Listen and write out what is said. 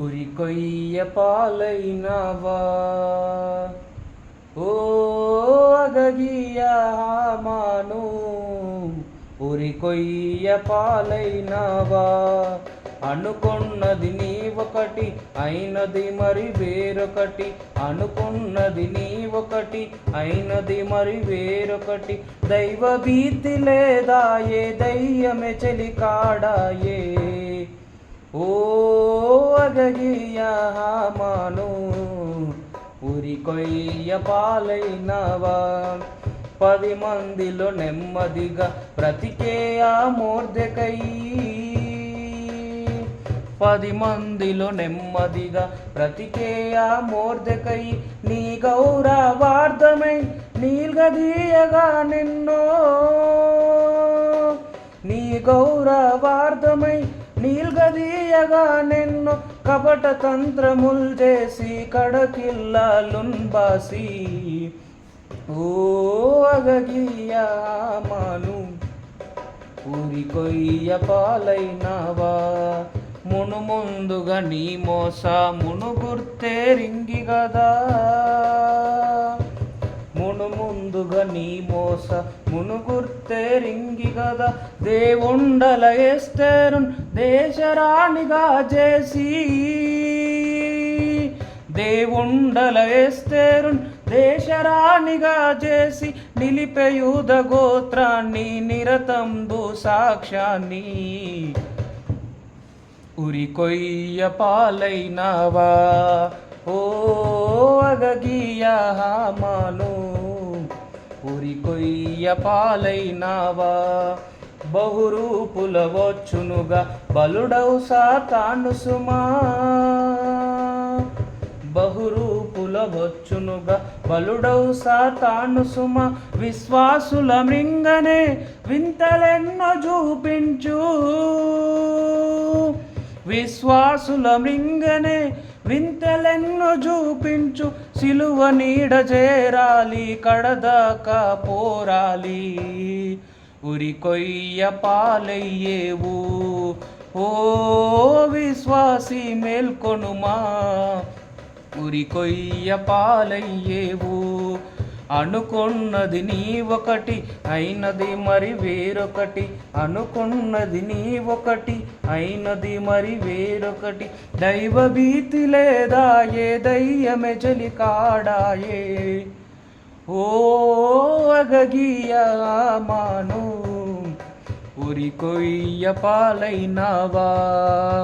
ఉరి కొయ్య పాలైనవా? ఓ అగగియ మాను ఉరి కొయ్య పాలైనవా? అనుకున్నది నీ ఒకటి అయినది మరి వేరొకటి. అనుకున్నది నీ ఒకటి అయినది మరి వేరొకటి. దైవ భీతి లేదా ఏ దయ్యమే చెలికాడాయే. ఓ అగగియ మాను ఉరి కొయ్య పాలైనవా? పది మందిలో నెమ్మదిగా బ్రతికే ఆ మూర్ధకై. పది మందిలో నెమ్మదిగా బ్రతికే ఆ మూర్ధకై నీ గౌరవార్థమై నీల్గదీయగా నిన్నో. నీ గౌరవార్థమై నీల్గదీయగా నిన్ను. కపట తంత్రముల్ చేసి కడకిల్లాలున్బాసి. ఓ అగగియ మాను ఊరి కొయ్య పాలైనవా. మును ముందుగా నీ మోస మును గుర్తే రింగి గదా. మును ముందుగా నీ మోస మును గుర్తే కదా దేవుండల ఎస్తేరున్ దేశరాణిగా చేసి. దేవుండల ఎస్తేరున్ దేశరాణిగా చేసి నిలిపెయుద గోత్రాన్ని నిరతంబు సాక్ష్యాన్ని. ఉరి కొయ్య పాలైనవా? ఓ అగగీయ మాను కొయ్య పాలైనావా బహురూపుల వచ్చునుగా బలుడవు సాతాను సుమా. బహురూపుల వచ్చునుగా బలుడవు సాతాను సుమ. విశ్వాసుల మృంగనే వింతలెన్నో చూపించు. విశ్వాసుల మృంగనే వింతలెన్ను చూపించు సిలువ నీడ చేరాలి కడదాకా పోరాలి. ఉరి కొయ్య పాలయ్యేవు ఓ విశ్వాసి మేల్కొనుమా. ఉరి కొయ్య పాలయ్యేవు అనుకున్నది నీ ఒకటి అయినది మరి వేరొకటి. అనుకున్నది నీ ఒకటి అయినది మరి వేరొకటి. దైవ భీతి లేదా ఏ దయ్యమే చలి కాడాయే ఓ అగగియ మాను ఉరి కొయ్య పాలైనవా?